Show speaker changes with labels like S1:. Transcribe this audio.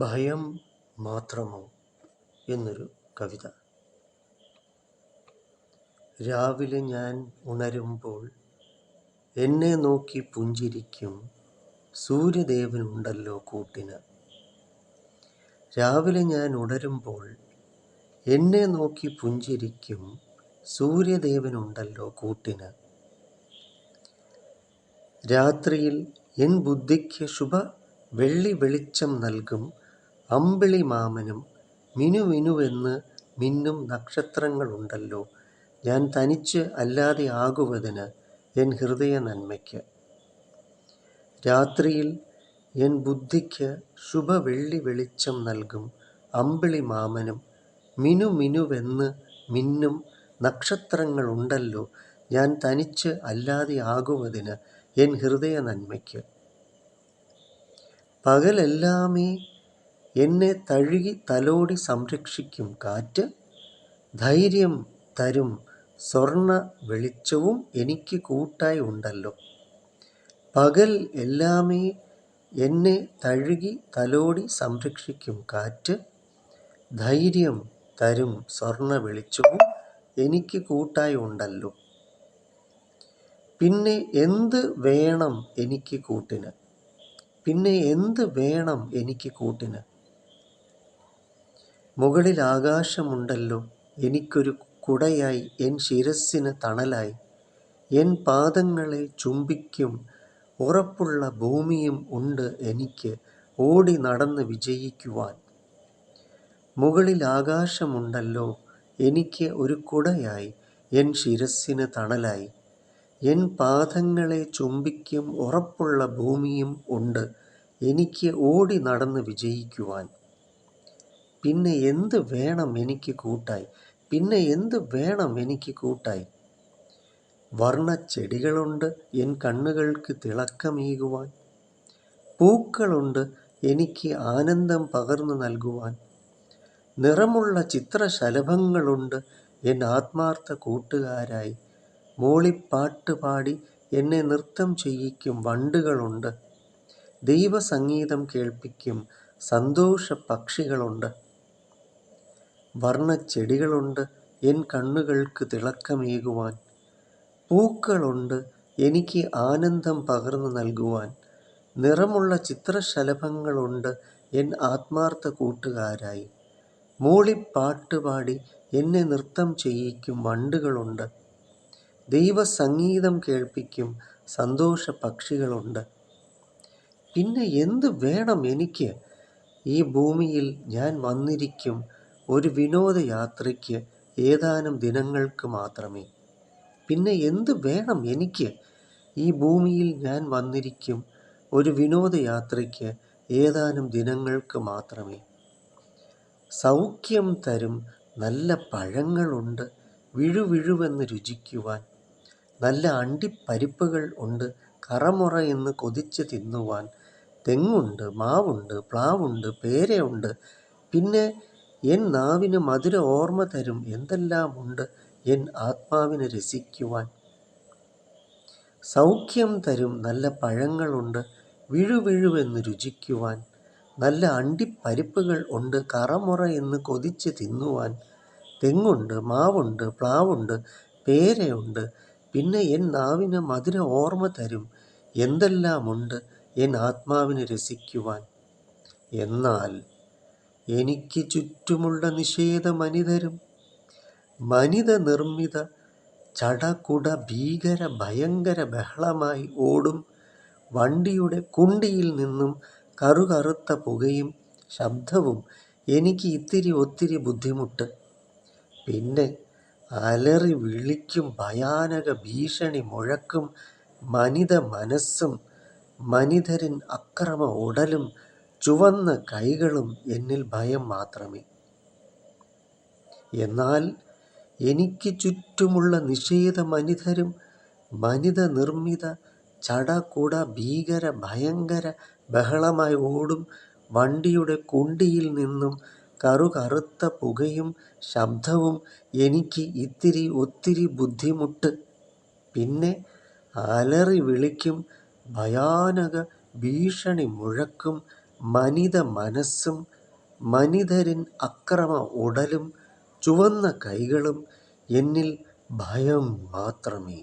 S1: ഭയം മാത്രമോ എന്നൊരു കവിത. രാവിലെ ഞാൻ ഉണരുമ്പോൾ എന്നെ നോക്കി പുഞ്ചിരിക്കും സൂര്യദേവനുണ്ടല്ലോ കൂട്ടിന്. രാവിലെ ഞാൻ ഉണരുമ്പോൾ എന്നെ നോക്കി പുഞ്ചിരിക്കും സൂര്യദേവനുണ്ടല്ലോ കൂട്ടിന്. രാത്രിയിൽ എൻ ബുദ്ധിക്ക് ശുഭ വെള്ളി വെളിച്ചം നൽകും അമ്പിളി മാമനും മിനുമിനുവെന്ന് മിന്നും നക്ഷത്രങ്ങളുണ്ടല്ലോ. ഞാൻ തനിച്ച് അല്ലാതെ ആകുവതിന് എൻ ഹൃദയ നന്മയ്ക്ക്. രാത്രിയിൽ എൻ ബുദ്ധിക്ക് ശുഭ വെള്ളി വെളിച്ചം നൽകും അമ്പിളി മാമനും മിനു മിനുമിനുവെന്ന് മിന്നും നക്ഷത്രങ്ങളുണ്ടല്ലോ. ഞാൻ തനിച്ച് അല്ലാതെ ആകുവതിന് എൻ ഹൃദയ നന്മയ്ക്ക്. പകലെല്ലാമേ എന്നെ തഴുകി തലോടി സംരക്ഷിക്കും കാറ്റ്. ധൈര്യം തരും സ്വർണ വെളിച്ചവും എനിക്ക് കൂട്ടായി ഉണ്ടല്ലോ. പകൽ എല്ലാമേ എന്നെ തഴുകി തലോടി സംരക്ഷിക്കും കാറ്റ്. ധൈര്യം തരും സ്വർണ വെളിച്ചവും എനിക്ക് കൂട്ടായി ഉണ്ടല്ലോ. പിന്നെ എന്ത് വേണം എനിക്ക് കൂട്ടിന്? പിന്നെ എന്ത് വേണം എനിക്ക് കൂട്ടിന്? മുകളിൽ ആകാശമുണ്ടല്ലോ എനിക്കൊരു കുടയായി. എൻ ശിരസ്സിന് തണലായി. എൻ പാദങ്ങളെ ചുംബിക്കും. ഉറപ്പുള്ള ഭൂമിയും ഉണ്ട് എനിക്ക്. ഓടി നടന്ന് വിജയിക്കുവാൻ. മുകളിൽ ആകാശമുണ്ടല്ലോ എനിക്ക് ഒരു കുടയായി. എൻ ശിരസ്സിന് തണലായി. എൻ പാദങ്ങളെ ചുംബിക്കും. ഉറപ്പുള്ള ഭൂമിയും ഉണ്ട്. എനിക്ക് ഓടി നടന്ന് വിജയിക്കുവാൻ. പിന്നെ എന്ത് വേണം എനിക്ക് കൂട്ടായി? പിന്നെ എന്ത് വേണം എനിക്ക് കൂട്ടായി? വർണച്ചെടികളുണ്ട് എൻ കണ്ണുകൾക്ക് തിളക്കമേകുവാൻ. പൂക്കളുണ്ട് എനിക്ക് ആനന്ദം പകർന്നു നൽകുവാൻ. നിറമുള്ള ചിത്രശലഭങ്ങളുണ്ട് എൻ ആത്മാർത്ഥ കൂട്ടുകാരായി. മൂളിപ്പാട്ട് പാടി എന്നെ നൃത്തം ചെയ്യിക്കും വണ്ടുകളുണ്ട്. ദൈവസംഗീതം കേൾപ്പിക്കും സന്തോഷ പക്ഷികളുണ്ട്. വർണച്ചെടികളുണ്ട്. എൻ കണ്ണുകൾക്ക് തിളക്കമേകുവാൻ. പൂക്കളുണ്ട്. എനിക്ക് ആനന്ദം പകർന്നു നൽകുവാൻ. നിറമുള്ള ചിത്രശലഭങ്ങളുണ്ട്. എൻ ആത്മാർത്ഥ കൂട്ടുകാരായി. മൂളിപ്പാട്ടുപാടി എന്നെ നൃത്തം ചെയ്യിക്കും വണ്ടുകളുണ്ട്. ദൈവസംഗീതം കേൾപ്പിക്കും സന്തോഷ പക്ഷികളുണ്ട്. പിന്നെ എന്ത് വേണം എനിക്ക്? ഈ ഭൂമിയിൽ ഞാൻ വന്നിരിക്കും. ഒരു വിനോദയാത്രയ്ക്ക് ഏതാനും ദിനങ്ങൾക്ക് മാത്രമേ. പിന്നെ എന്ത് വേണം എനിക്ക്? ഈ ഭൂമിയിൽ ഞാൻ വന്നിരിക്കും ഒരു വിനോദയാത്രയ്ക്ക് ഏതാനും ദിനങ്ങൾക്ക് മാത്രമേ. സൗഖ്യം തരും നല്ല പഴങ്ങളുണ്ട് വിഴുവിഴുവെന്ന് രുചിക്കുവാൻ. നല്ല അണ്ടിപ്പരിപ്പുകൾ ഉണ്ട് കറമുറ എന്ന് കൊതിച്ച് തിന്നുവാൻ. തെങ്ങുണ്ട് മാവുണ്ട് പ്ലാവുണ്ട് പേരയുണ്ട്. പിന്നെ എൻ നാവിന് മധുര ഓർമ്മ തരും എന്തെല്ലാമുണ്ട് എൻ ആത്മാവിനെ രസിക്കുവാൻ. സൗഖ്യം തരും നല്ല പഴങ്ങളുണ്ട് വിഴുവിഴുവെന്ന് രുചിക്കുവാൻ. നല്ല അണ്ടിപ്പരിപ്പുകൾ ഉണ്ട് കറമുറ എന്ന് കൊതിച്ച് തിന്നുവാൻ. തെങ്ങുണ്ട് മാവുണ്ട് പ്ലാവുണ്ട് പേരയുണ്ട്. പിന്നെ എൻ നാവിന് മധുര ഓർമ്മ തരും എന്തെല്ലാമുണ്ട് എൻ ആത്മാവിനെ രസിക്കുവാൻ. എന്നാൽ എനിക്ക് ചുറ്റുമുള്ള നിഷേധ മനിതരും മനിത നിർമ്മിത ചടകുട ഭീകര ഭയങ്കര ബഹളമായി ഓടും. വണ്ടിയുടെ കുണ്ടിയിൽ നിന്നും കറുകറുത്ത പുകയും ശബ്ദവും എനിക്ക് ഇത്തിരി ഒത്തിരി ബുദ്ധിമുട്ട്. പിന്നെ അലറി വിളിക്കും ഭയാനക ഭീഷണി മുഴക്കും മനിത മനസ്സും മനിതരിൻ അക്രമ ഉടലും ചുവന്ന കൈകളും എന്നിൽ ഭയം മാത്രമേ. എന്നാൽ എനിക്ക് ചുറ്റുമുള്ള നിഷേധ മനിതരും മനിത നിർമ്മിത ചടകുട ഭീകര ഭയങ്കര ബഹളമായി ഓടും വണ്ടിയുടെ കുണ്ടിയിൽ നിന്നും കറുകറുത്ത പുകയും ശബ്ദവും എനിക്ക് ഇത്തിരി ഒത്തിരി ബുദ്ധിമുട്ട്. പിന്നെ അലറി വിളിക്കും ഭയാനക ഭീഷണി മുഴക്കും മനിത മനസ്സും മനിതരിൻ അക്രമ ഉടലും ചുവന്ന കൈകളും എന്നിൽ ഭയം മാത്രമേ.